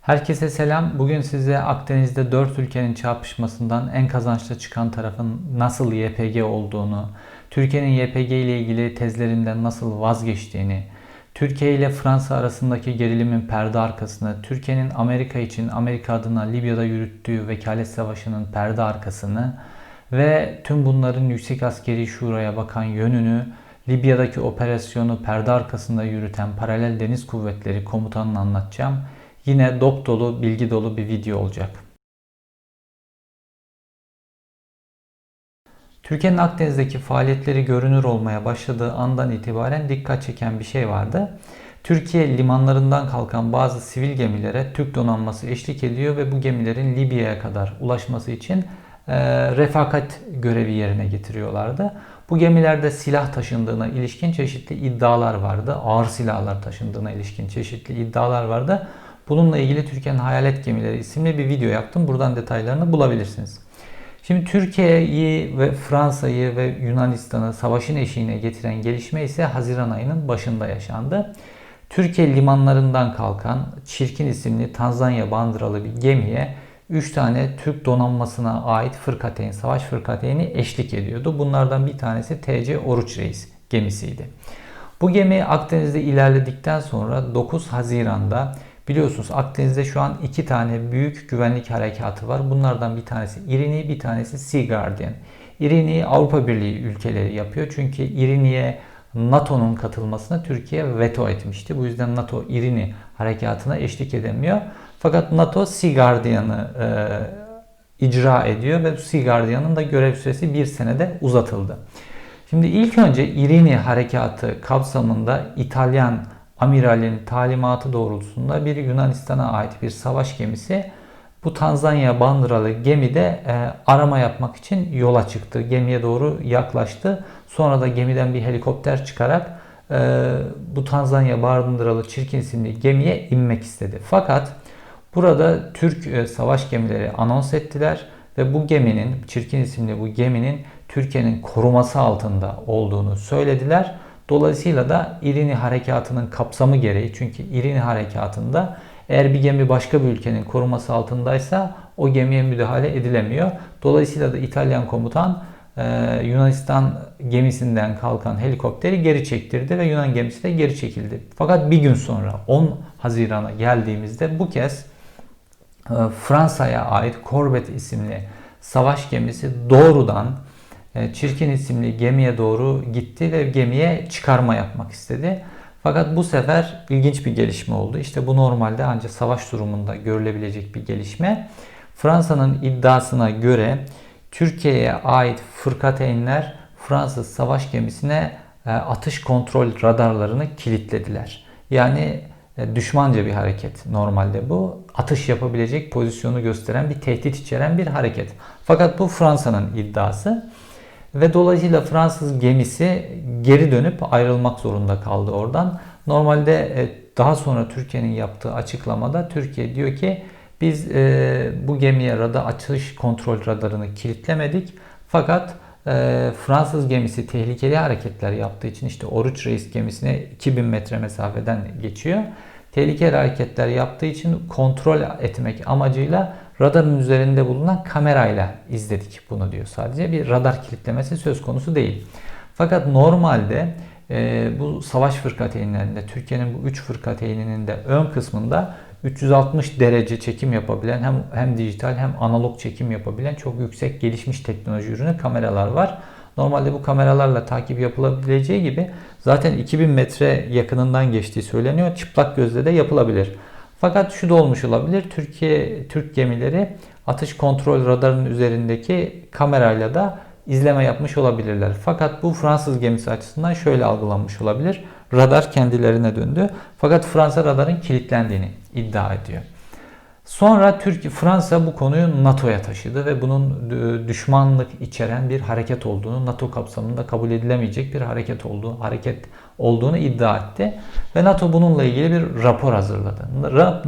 Herkese selam. Bugün size Akdeniz'de 4 ülkenin çarpışmasından en kazançlı çıkan tarafın nasıl YPG olduğunu, Türkiye'nin YPG ile ilgili tezlerinden nasıl vazgeçtiğini, Türkiye ile Fransa arasındaki gerilimin perde arkasını, Türkiye'nin Amerika için Amerika adına Libya'da yürüttüğü vekalet savaşının perde arkasını ve tüm bunların Yüksek Askeri Şura'ya bakan yönünü, Libya'daki operasyonu perde arkasında yürüten Paralel Deniz Kuvvetleri komutanını anlatacağım. Yine dop dolu, bilgi dolu bir video olacak. Türkiye'nin Akdeniz'deki faaliyetleri görünür olmaya başladığı andan itibaren dikkat çeken bir şey vardı. Türkiye limanlarından kalkan bazı sivil gemilere Türk donanması eşlik ediyor ve bu gemilerin Libya'ya kadar ulaşması için e, refakat görevi yerine getiriyorlardı. Bu gemilerde silah taşındığına ilişkin çeşitli iddialar vardı. Ağır silahlar taşındığına ilişkin çeşitli iddialar vardı. Bununla ilgili Türkiye'nin Hayalet Gemileri isimli bir video yaptım. Buradan detaylarını bulabilirsiniz. Şimdi Türkiye'yi ve Fransa'yı ve Yunanistan'ı savaşın eşiğine getiren gelişme ise Haziran ayının başında yaşandı. Türkiye limanlarından kalkan Çirkin isimli Tanzanya bandıralı bir gemiye 3 tane Türk donanmasına ait fırkateyn, savaş fırkateyni eşlik ediyordu. Bunlardan bir tanesi TC Oruç Reis gemisiydi. Bu gemi Akdeniz'de ilerledikten sonra 9 Haziran'da Biliyorsunuz Akdeniz'de şu an iki tane büyük güvenlik harekatı var. Bunlardan bir tanesi İrini, bir tanesi Sea Guardian. İrini Avrupa Birliği ülkeleri yapıyor. Çünkü İrini'ye NATO'nun katılmasına Türkiye veto etmişti. Bu yüzden NATO İrini harekatına eşlik edemiyor. Fakat NATO Sea Guardian'ı e, icra ediyor ve Sea Guardian'ın da görev süresi bir senede uzatıldı. Şimdi ilk önce İrini harekatı kapsamında İtalyan amiralin talimatı doğrultusunda bir Yunanistan'a ait bir savaş gemisi bu Tanzanya bandıralı gemide e, arama yapmak için yola çıktı. Gemiye doğru yaklaştı. Sonra da gemiden bir helikopter çıkarak e, bu Tanzanya bandıralı çirkin isimli gemiye inmek istedi. Fakat burada Türk e, savaş gemileri anons ettiler ve bu geminin, çirkin isimli bu geminin Türkiye'nin koruması altında olduğunu söylediler. Dolayısıyla da İrini harekatının kapsamı gereği çünkü İrini harekatında eğer bir gemi başka bir ülkenin koruması altındaysa o gemiye müdahale edilemiyor. Dolayısıyla da İtalyan komutan e, Yunanistan gemisinden kalkan helikopteri geri çektirdi ve Yunan gemisi de geri çekildi. Fakat bir gün sonra 10 Haziran'a geldiğimizde bu kez e, Fransa'ya ait Corvette isimli savaş gemisi doğrudan Çirkin isimli gemiye doğru gitti ve gemiye çıkarma yapmak istedi. Fakat bu sefer ilginç bir gelişme oldu. İşte bu normalde ancak savaş durumunda görülebilecek bir gelişme. Fransa'nın iddiasına göre Türkiye'ye ait fırkateynler Fransız savaş gemisine e, atış kontrol radarlarını kilitlediler. Yani e, düşmanca bir hareket normalde bu. Atış yapabilecek pozisyonu gösteren bir tehdit içeren bir hareket. Fakat bu Fransa'nın iddiası. Ve dolayısıyla Fransız gemisi geri dönüp ayrılmak zorunda kaldı oradan. Normalde e, daha sonra Türkiye'nin yaptığı açıklamada Türkiye diyor ki biz e, bu gemiye radar açış kontrol radarını kilitlemedik. Fakat e, Fransız gemisi tehlikeli hareketler yaptığı için işte Oruç Reis gemisine 2000 metre mesafeden geçiyor. Tehlikeli hareketler yaptığı için kontrol etmek amacıyla radarın üzerinde bulunan kamerayla izledik bunu diyor sadece. Bir radar kilitlemesi söz konusu değil. Fakat normalde e, bu savaş fırkateynlerinde Türkiye'nin bu 3 fırkateyninin de ön kısmında 360 derece çekim yapabilen hem hem dijital hem analog çekim yapabilen çok yüksek gelişmiş teknoloji ürünü kameralar var. Normalde bu kameralarla takip yapılabileceği gibi zaten 2000 metre yakınından geçtiği söyleniyor. Çıplak gözle de yapılabilir. Fakat şu da olmuş olabilir. Türkiye Türk gemileri atış kontrol radarının üzerindeki kamerayla da izleme yapmış olabilirler. Fakat bu Fransız gemisi açısından şöyle algılanmış olabilir. Radar kendilerine döndü. Fakat Fransa radarın kilitlendiğini iddia ediyor. Sonra Türkiye, Fransa bu konuyu NATO'ya taşıdı ve bunun düşmanlık içeren bir hareket olduğunu, NATO kapsamında kabul edilemeyecek bir hareket olduğu, hareket olduğunu iddia etti. Ve NATO bununla ilgili bir rapor hazırladı.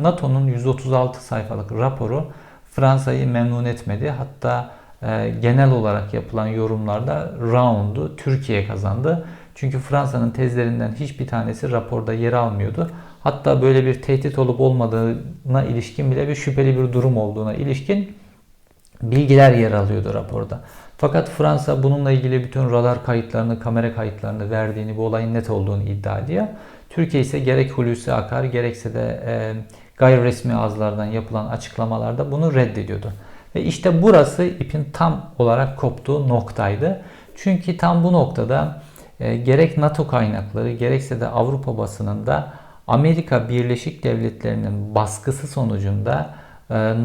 NATO'nun 136 sayfalık raporu Fransa'yı memnun etmedi. Hatta e, genel olarak yapılan yorumlarda round'u Türkiye kazandı. Çünkü Fransa'nın tezlerinden hiçbir tanesi raporda yer almıyordu. Hatta böyle bir tehdit olup olmadığına ilişkin bile bir şüpheli bir durum olduğuna ilişkin bilgiler yer alıyordu raporda. Fakat Fransa bununla ilgili bütün radar kayıtlarını, kamera kayıtlarını verdiğini, bu olayın net olduğunu iddia ediyor. Türkiye ise gerek Hulusi Akar gerekse de e, gayri resmi ağızlardan yapılan açıklamalarda bunu reddediyordu. Ve işte burası ipin tam olarak koptuğu noktaydı. Çünkü tam bu noktada e, gerek NATO kaynakları gerekse de Avrupa basınında Amerika Birleşik Devletleri'nin baskısı sonucunda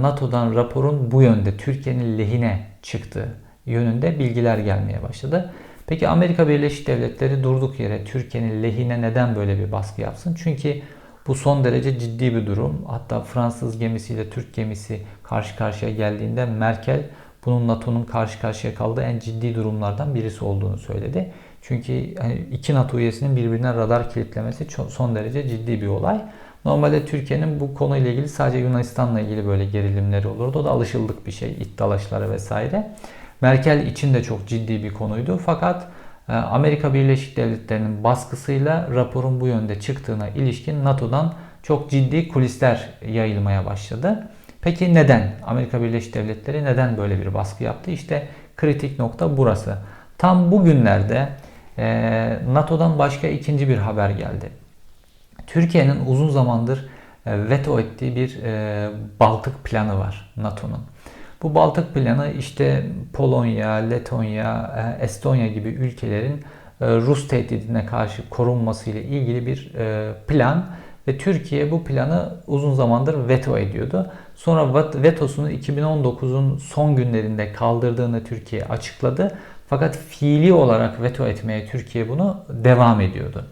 NATO'dan raporun bu yönde Türkiye'nin lehine çıktığı yönünde bilgiler gelmeye başladı. Peki Amerika Birleşik Devletleri durduk yere Türkiye'nin lehine neden böyle bir baskı yapsın? Çünkü bu son derece ciddi bir durum. Hatta Fransız gemisiyle Türk gemisi karşı karşıya geldiğinde Merkel bunun NATO'nun karşı karşıya kaldığı en ciddi durumlardan birisi olduğunu söyledi. Çünkü hani iki NATO üyesinin birbirine radar kilitlemesi son derece ciddi bir olay. Normalde Türkiye'nin bu konuyla ilgili sadece Yunanistan'la ilgili böyle gerilimleri olurdu. O da alışıldık bir şey, it dalaşları vesaire. Merkel için de çok ciddi bir konuydu. Fakat e, Amerika Birleşik Devletleri'nin baskısıyla raporun bu yönde çıktığına ilişkin NATO'dan çok ciddi kulisler yayılmaya başladı. Peki neden? Amerika Birleşik Devletleri neden böyle bir baskı yaptı? İşte kritik nokta burası. Tam bugünlerde e, NATO'dan başka ikinci bir haber geldi. Türkiye'nin uzun zamandır e, veto ettiği bir Baltık planı var NATO'nun. Bu Baltık planı işte Polonya, Letonya, e, Estonya gibi ülkelerin e, Rus tehdidine karşı korunması ile ilgili bir e, plan ve Türkiye bu planı uzun zamandır veto ediyordu. Sonra vetosunu 2019'un son günlerinde kaldırdığını Türkiye açıkladı. Fakat fiili olarak veto etmeye Türkiye bunu devam ediyordu.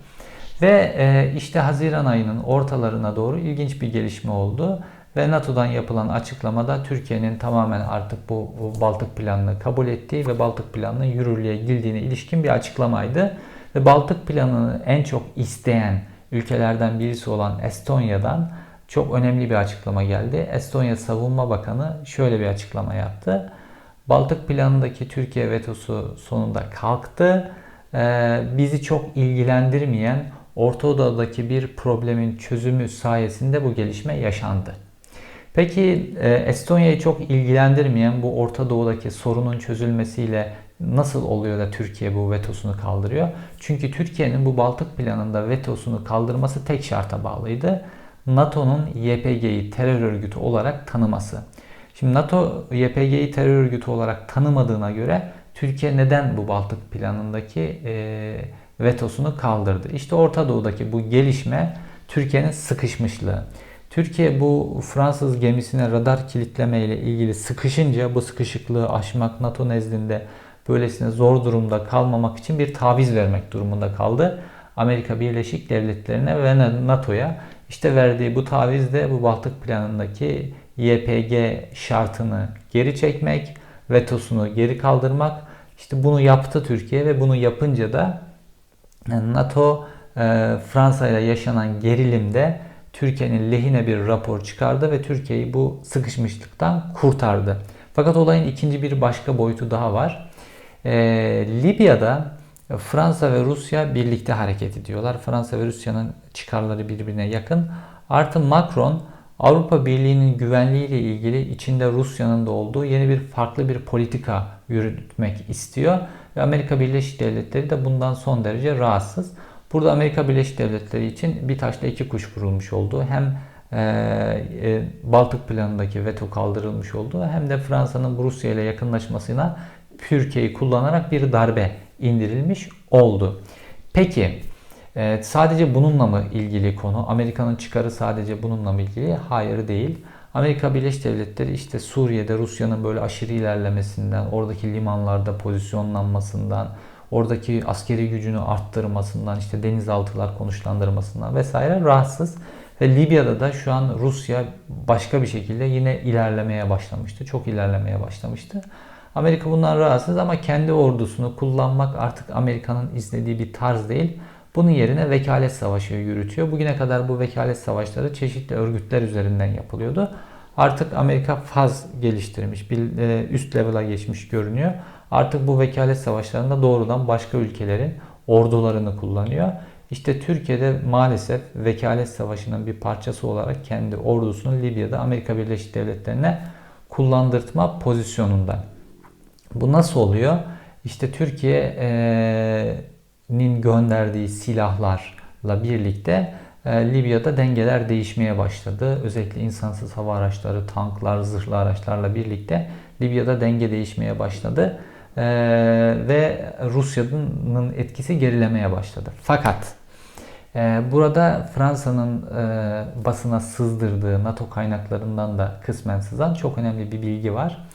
Ve işte Haziran ayının ortalarına doğru ilginç bir gelişme oldu. Ve NATO'dan yapılan açıklamada Türkiye'nin tamamen artık bu, bu Baltık planını kabul ettiği ve Baltık planının yürürlüğe girdiğine ilişkin bir açıklamaydı. Ve Baltık planını en çok isteyen ülkelerden birisi olan Estonya'dan çok önemli bir açıklama geldi. Estonya Savunma Bakanı şöyle bir açıklama yaptı. Baltık planındaki Türkiye vetosu sonunda kalktı. Ee, bizi çok ilgilendirmeyen Orta Doğu'daki bir problemin çözümü sayesinde bu gelişme yaşandı. Peki e, Estonya'yı çok ilgilendirmeyen bu Orta Doğu'daki sorunun çözülmesiyle nasıl oluyor da Türkiye bu vetosunu kaldırıyor? Çünkü Türkiye'nin bu Baltık planında vetosunu kaldırması tek şarta bağlıydı. NATO'nun YPG'yi terör örgütü olarak tanıması. Şimdi NATO YPG'yi terör örgütü olarak tanımadığına göre Türkiye neden bu Baltık planındaki e, vetosunu kaldırdı? İşte Orta Doğu'daki bu gelişme Türkiye'nin sıkışmışlığı. Türkiye bu Fransız gemisine radar kilitleme ile ilgili sıkışınca bu sıkışıklığı aşmak NATO nezdinde böylesine zor durumda kalmamak için bir taviz vermek durumunda kaldı. Amerika Birleşik Devletleri'ne ve NATO'ya işte verdiği bu taviz de bu Baltık planındaki YPG şartını geri çekmek, vetosunu geri kaldırmak. İşte bunu yaptı Türkiye ve bunu yapınca da NATO Fransa ile yaşanan gerilimde Türkiye'nin lehine bir rapor çıkardı ve Türkiye'yi bu sıkışmışlıktan kurtardı. Fakat olayın ikinci bir başka boyutu daha var. Ee, Libya'da Fransa ve Rusya birlikte hareket ediyorlar. Fransa ve Rusya'nın çıkarları birbirine yakın. Artı Macron Avrupa Birliği'nin güvenliğiyle ilgili içinde Rusya'nın da olduğu yeni bir farklı bir politika yürütmek istiyor. Ve Amerika Birleşik Devletleri de bundan son derece rahatsız. Burada Amerika Birleşik Devletleri için bir taşla iki kuş vurulmuş oldu. Hem e, e, Baltık planındaki veto kaldırılmış oldu hem de Fransa'nın Rusya ile yakınlaşmasına Türkiye'yi kullanarak bir darbe indirilmiş oldu. Peki e, sadece bununla mı ilgili konu? Amerika'nın çıkarı sadece bununla mı ilgili? Hayır değil. Amerika Birleşik Devletleri işte Suriye'de Rusya'nın böyle aşırı ilerlemesinden, oradaki limanlarda pozisyonlanmasından, oradaki askeri gücünü arttırmasından, işte denizaltılar konuşlandırmasından vesaire rahatsız. Ve Libya'da da şu an Rusya başka bir şekilde yine ilerlemeye başlamıştı. Çok ilerlemeye başlamıştı. Amerika bundan rahatsız ama kendi ordusunu kullanmak artık Amerika'nın izlediği bir tarz değil. Bunun yerine vekalet savaşı yürütüyor. Bugüne kadar bu vekalet savaşları çeşitli örgütler üzerinden yapılıyordu. Artık Amerika faz geliştirmiş, e, üst level'a geçmiş görünüyor. Artık bu vekalet savaşlarında doğrudan başka ülkelerin ordularını kullanıyor. İşte Türkiye'de maalesef vekalet savaşının bir parçası olarak kendi ordusunu Libya'da Amerika Birleşik Devletleri'ne kullandırtma pozisyonunda. Bu nasıl oluyor? İşte Türkiye'nin gönderdiği silahlarla birlikte e, Libya'da dengeler değişmeye başladı. Özellikle insansız hava araçları, tanklar, zırhlı araçlarla birlikte Libya'da denge değişmeye başladı. E, ve Rusya'nın etkisi gerilemeye başladı. Fakat e, burada Fransa'nın basına sızdırdığı NATO kaynaklarından da kısmen sızan çok önemli bir bilgi var.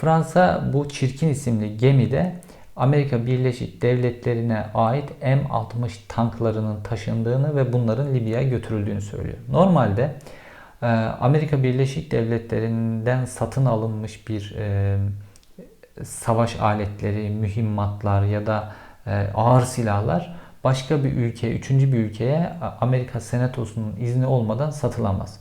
Fransa bu Çirkin isimli gemide Amerika Birleşik Devletleri'ne ait M60 tanklarının taşındığını ve bunların Libya'ya götürüldüğünü söylüyor. Normalde e, Amerika Birleşik Devletleri'nden satın alınmış bir e, savaş aletleri, mühimmatlar ya da e, ağır silahlar başka bir ülkeye, üçüncü bir ülkeye Amerika Senatosu'nun izni olmadan satılamaz.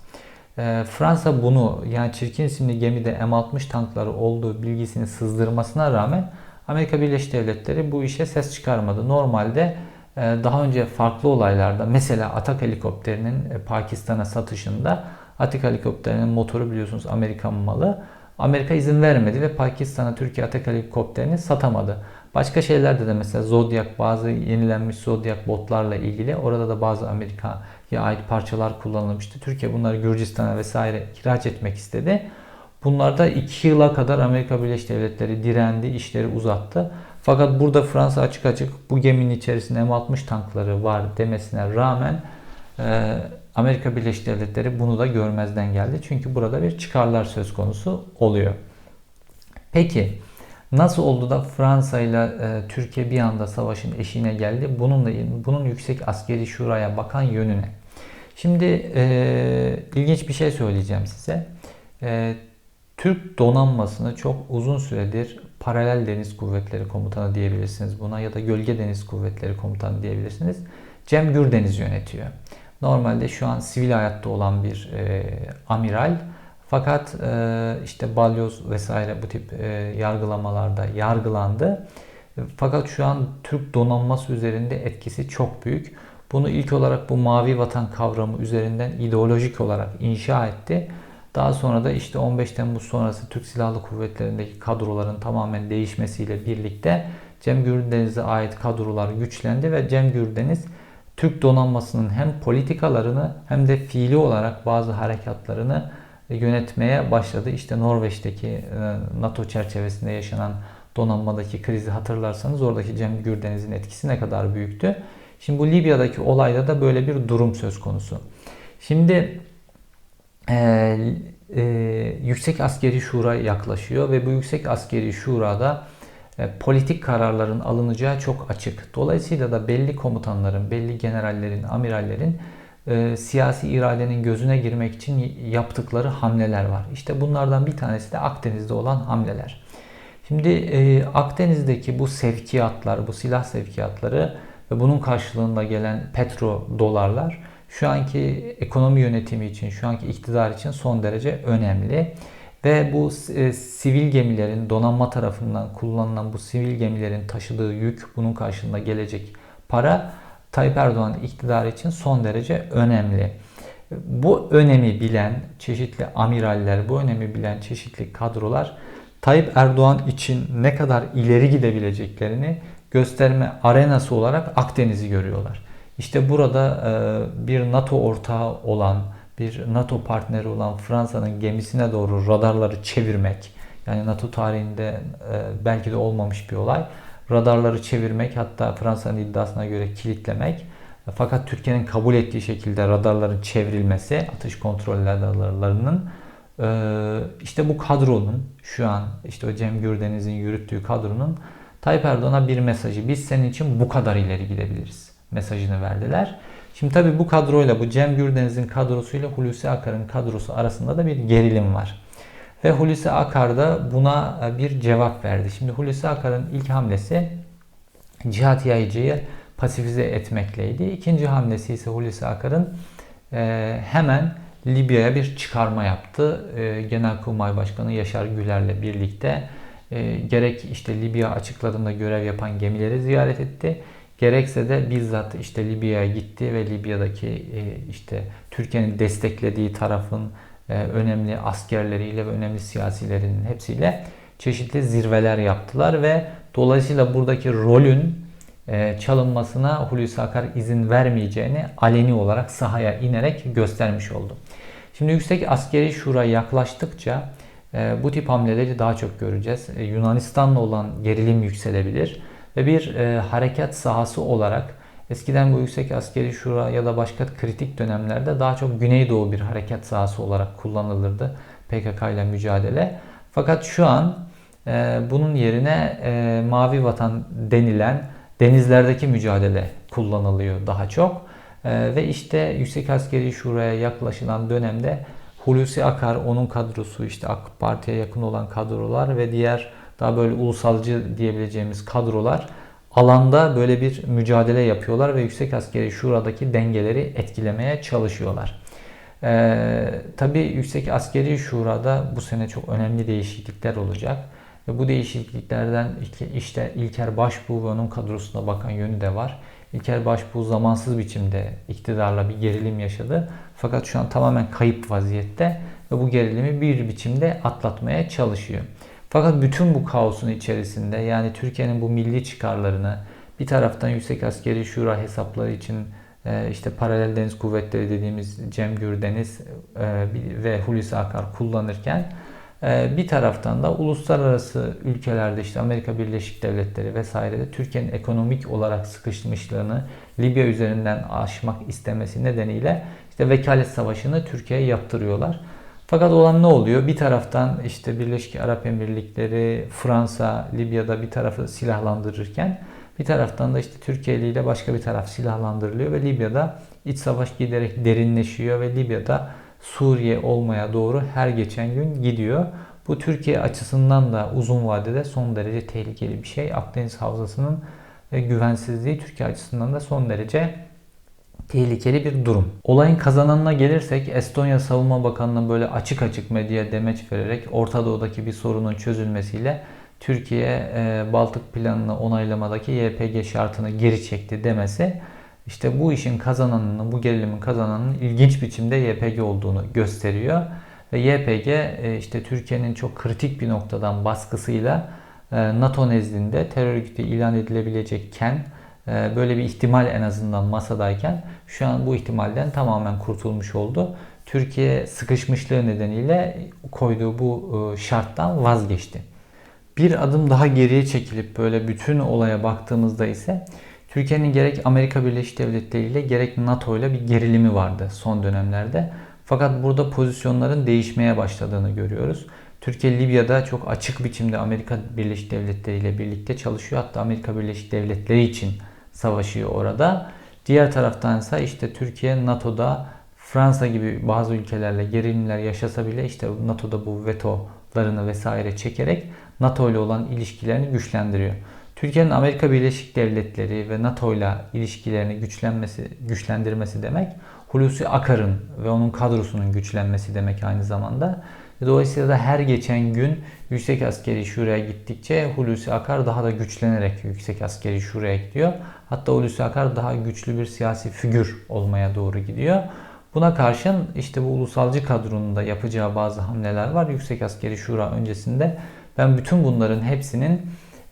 Fransa bunu yani Çirkin isimli gemide M60 tankları olduğu bilgisini sızdırmasına rağmen Amerika Birleşik Devletleri bu işe ses çıkarmadı. Normalde e, daha önce farklı olaylarda mesela Atak helikopterinin e, Pakistan'a satışında Atak helikopterinin motoru biliyorsunuz Amerikan malı. Amerika izin vermedi ve Pakistan'a Türkiye Atak helikopterini satamadı. Başka şeylerde de mesela Zodiac bazı yenilenmiş Zodiac botlarla ilgili orada da bazı Amerika'ya ait parçalar kullanılmıştı. Türkiye bunları Gürcistan'a vesaire ihraç etmek istedi. Bunlarda 2 yıla kadar Amerika Birleşik Devletleri direndi, işleri uzattı. Fakat burada Fransa açık açık bu geminin içerisinde M60 tankları var demesine rağmen e, Amerika Birleşik Devletleri bunu da görmezden geldi. Çünkü burada bir çıkarlar söz konusu oluyor. Peki nasıl oldu da Fransa ile e, Türkiye bir anda savaşın eşiğine geldi? Bununla bunun yüksek askeri şuraya bakan yönüne. Şimdi e, ilginç bir şey söyleyeceğim size. E, Türk donanmasını çok uzun süredir paralel deniz kuvvetleri komutanı diyebilirsiniz buna ya da gölge deniz kuvvetleri komutanı diyebilirsiniz. Cem Gürdeniz yönetiyor. Normalde şu an sivil hayatta olan bir e, amiral fakat e, işte balyoz vesaire bu tip e, yargılamalarda yargılandı. Fakat şu an Türk donanması üzerinde etkisi çok büyük. Bunu ilk olarak bu mavi vatan kavramı üzerinden ideolojik olarak inşa etti. Daha sonra da işte 15 Temmuz sonrası Türk Silahlı Kuvvetleri'ndeki kadroların tamamen değişmesiyle birlikte Cem Gürdeniz'e ait kadrolar güçlendi ve Cem Gürdeniz Türk donanmasının hem politikalarını hem de fiili olarak bazı harekatlarını yönetmeye başladı. İşte Norveç'teki e, NATO çerçevesinde yaşanan donanmadaki krizi hatırlarsanız oradaki Cem Gürdeniz'in etkisi ne kadar büyüktü. Şimdi bu Libya'daki olayda da böyle bir durum söz konusu. Şimdi e, e, Yüksek Askeri Şura yaklaşıyor ve bu Yüksek Askeri Şura'da e, politik kararların alınacağı çok açık. Dolayısıyla da belli komutanların, belli generallerin, amirallerin e, siyasi iradenin gözüne girmek için yaptıkları hamleler var. İşte bunlardan bir tanesi de Akdeniz'de olan hamleler. Şimdi e, Akdeniz'deki bu sevkiyatlar, bu silah sevkiyatları ve bunun karşılığında gelen petro dolarlar şu anki ekonomi yönetimi için, şu anki iktidar için son derece önemli. Ve bu e, sivil gemilerin donanma tarafından kullanılan bu sivil gemilerin taşıdığı yük, bunun karşılığında gelecek para Tayyip Erdoğan iktidarı için son derece önemli. Bu önemi bilen çeşitli amiraller, bu önemi bilen çeşitli kadrolar Tayyip Erdoğan için ne kadar ileri gidebileceklerini gösterme arenası olarak Akdeniz'i görüyorlar. İşte burada e, bir NATO ortağı olan, bir NATO partneri olan Fransa'nın gemisine doğru radarları çevirmek, yani NATO tarihinde e, belki de olmamış bir olay. Radarları çevirmek hatta Fransa'nın iddiasına göre kilitlemek. Fakat Türkiye'nin kabul ettiği şekilde radarların çevrilmesi, atış kontrol radarlarının e, işte bu kadronun şu an işte o Cem Gürdeniz'in yürüttüğü kadronun Tayyip Erdoğan'a bir mesajı. Biz senin için bu kadar ileri gidebiliriz mesajını verdiler. Şimdi tabii bu kadroyla, bu Cem Gürdeniz'in kadrosuyla Hulusi Akar'ın kadrosu arasında da bir gerilim var. Ve Hulusi Akar da buna e, bir cevap verdi. Şimdi Hulusi Akar'ın ilk hamlesi Cihat Yayıcı'yı pasifize etmekleydi. İkinci hamlesi ise Hulusi Akar'ın e, hemen Libya'ya bir çıkarma yaptı. E, Genelkurmay Başkanı Yaşar Güler'le birlikte e, gerek işte Libya açıklarında görev yapan gemileri ziyaret etti gerekse de bizzat işte Libya'ya gitti ve Libya'daki e, işte Türkiye'nin desteklediği tarafın e, önemli askerleriyle ve önemli siyasilerinin hepsiyle çeşitli zirveler yaptılar ve dolayısıyla buradaki rolün e, çalınmasına Hulusi Akar izin vermeyeceğini aleni olarak sahaya inerek göstermiş oldu. Şimdi Yüksek Askeri Şura yaklaştıkça bu tip hamleleri daha çok göreceğiz. Yunanistan'la olan gerilim yükselebilir ve bir e, harekat sahası olarak eskiden bu Yüksek Askeri Şura ya da başka kritik dönemlerde daha çok Güneydoğu bir harekat sahası olarak kullanılırdı PKK ile mücadele. Fakat şu an e, bunun yerine e, Mavi Vatan denilen denizlerdeki mücadele kullanılıyor daha çok. E, ve işte Yüksek Askeri Şura'ya yaklaşılan dönemde Hulusi Akar, onun kadrosu, işte AK Parti'ye yakın olan kadrolar ve diğer daha böyle ulusalcı diyebileceğimiz kadrolar alanda böyle bir mücadele yapıyorlar ve Yüksek Askeri Şura'daki dengeleri etkilemeye çalışıyorlar. Ee, Tabi Yüksek Askeri Şura'da bu sene çok önemli değişiklikler olacak. Ve bu değişikliklerden işte İlker Başbuğ ve onun kadrosuna bakan yönü de var. İlker Başbuğ zamansız biçimde iktidarla bir gerilim yaşadı. Fakat şu an tamamen kayıp vaziyette ve bu gerilimi bir biçimde atlatmaya çalışıyor. Fakat bütün bu kaosun içerisinde yani Türkiye'nin bu milli çıkarlarını bir taraftan Yüksek Askeri Şura hesapları için e, işte paralel deniz kuvvetleri dediğimiz Cem Gürdeniz e, ve Hulusi Akar kullanırken e, bir taraftan da uluslararası ülkelerde işte Amerika Birleşik Devletleri vesairede Türkiye'nin ekonomik olarak sıkışmışlığını Libya üzerinden aşmak istemesi nedeniyle işte vekalet savaşını Türkiye'ye yaptırıyorlar. Fakat olan ne oluyor? Bir taraftan işte Birleşik Arap Emirlikleri, Fransa, Libya'da bir tarafı silahlandırırken bir taraftan da işte Türkiye ile başka bir taraf silahlandırılıyor ve Libya'da iç savaş giderek derinleşiyor ve Libya'da Suriye olmaya doğru her geçen gün gidiyor. Bu Türkiye açısından da uzun vadede son derece tehlikeli bir şey. Akdeniz Havzası'nın güvensizliği Türkiye açısından da son derece tehlikeli bir durum. Olayın kazananına gelirsek Estonya Savunma Bakanı'nın böyle açık açık medyaya demeç vererek Orta Doğu'daki bir sorunun çözülmesiyle Türkiye e, Baltık planını onaylamadaki YPG şartını geri çekti demesi işte bu işin kazananının, bu gerilimin kazananının ilginç biçimde YPG olduğunu gösteriyor. Ve YPG e, işte Türkiye'nin çok kritik bir noktadan baskısıyla e, NATO nezdinde terör örgütü ilan edilebilecekken böyle bir ihtimal en azından masadayken şu an bu ihtimalden tamamen kurtulmuş oldu. Türkiye sıkışmışlığı nedeniyle koyduğu bu e, şarttan vazgeçti. Bir adım daha geriye çekilip böyle bütün olaya baktığımızda ise Türkiye'nin gerek Amerika Birleşik Devletleri ile gerek NATO ile bir gerilimi vardı son dönemlerde. Fakat burada pozisyonların değişmeye başladığını görüyoruz. Türkiye Libya'da çok açık biçimde Amerika Birleşik Devletleri ile birlikte çalışıyor. Hatta Amerika Birleşik Devletleri için savaşıyor orada. Diğer taraftan ise işte Türkiye NATO'da Fransa gibi bazı ülkelerle gerilimler yaşasa bile işte NATO'da bu vetolarını vesaire çekerek NATO ile olan ilişkilerini güçlendiriyor. Türkiye'nin Amerika Birleşik Devletleri ve NATO ile ilişkilerini güçlenmesi, güçlendirmesi demek Hulusi Akar'ın ve onun kadrosunun güçlenmesi demek aynı zamanda. Dolayısıyla da her geçen gün Yüksek Askeri Şura'ya gittikçe Hulusi Akar daha da güçlenerek Yüksek Askeri Şura'ya gidiyor. Hatta Hulusi Akar daha güçlü bir siyasi figür olmaya doğru gidiyor. Buna karşın işte bu ulusalcı kadronun da yapacağı bazı hamleler var. Yüksek Askeri Şura öncesinde ben bütün bunların hepsinin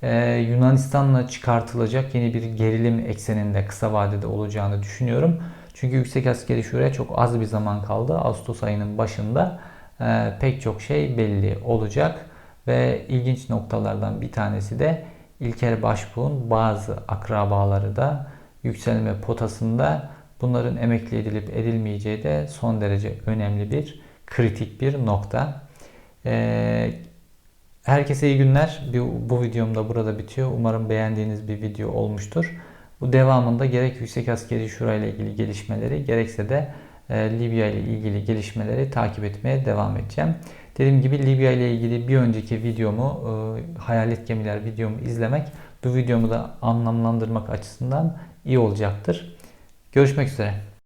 e, Yunanistan'la çıkartılacak yeni bir gerilim ekseninde kısa vadede olacağını düşünüyorum. Çünkü Yüksek Askeri Şura'ya çok az bir zaman kaldı. Ağustos ayının başında e, pek çok şey belli olacak. Ve ilginç noktalardan bir tanesi de İlker Başbuğ'un bazı akrabaları da yükselme potasında bunların emekli edilip edilmeyeceği de son derece önemli bir kritik bir nokta. Ee, herkese iyi günler. Bu videom da burada bitiyor. Umarım beğendiğiniz bir video olmuştur. Bu devamında gerek Yüksek Askeri Şura ile ilgili gelişmeleri gerekse de e, Libya ile ilgili gelişmeleri takip etmeye devam edeceğim. Dediğim gibi Libya ile ilgili bir önceki videomu, e, hayalet gemiler videomu izlemek bu videomu da anlamlandırmak açısından iyi olacaktır. Görüşmek üzere.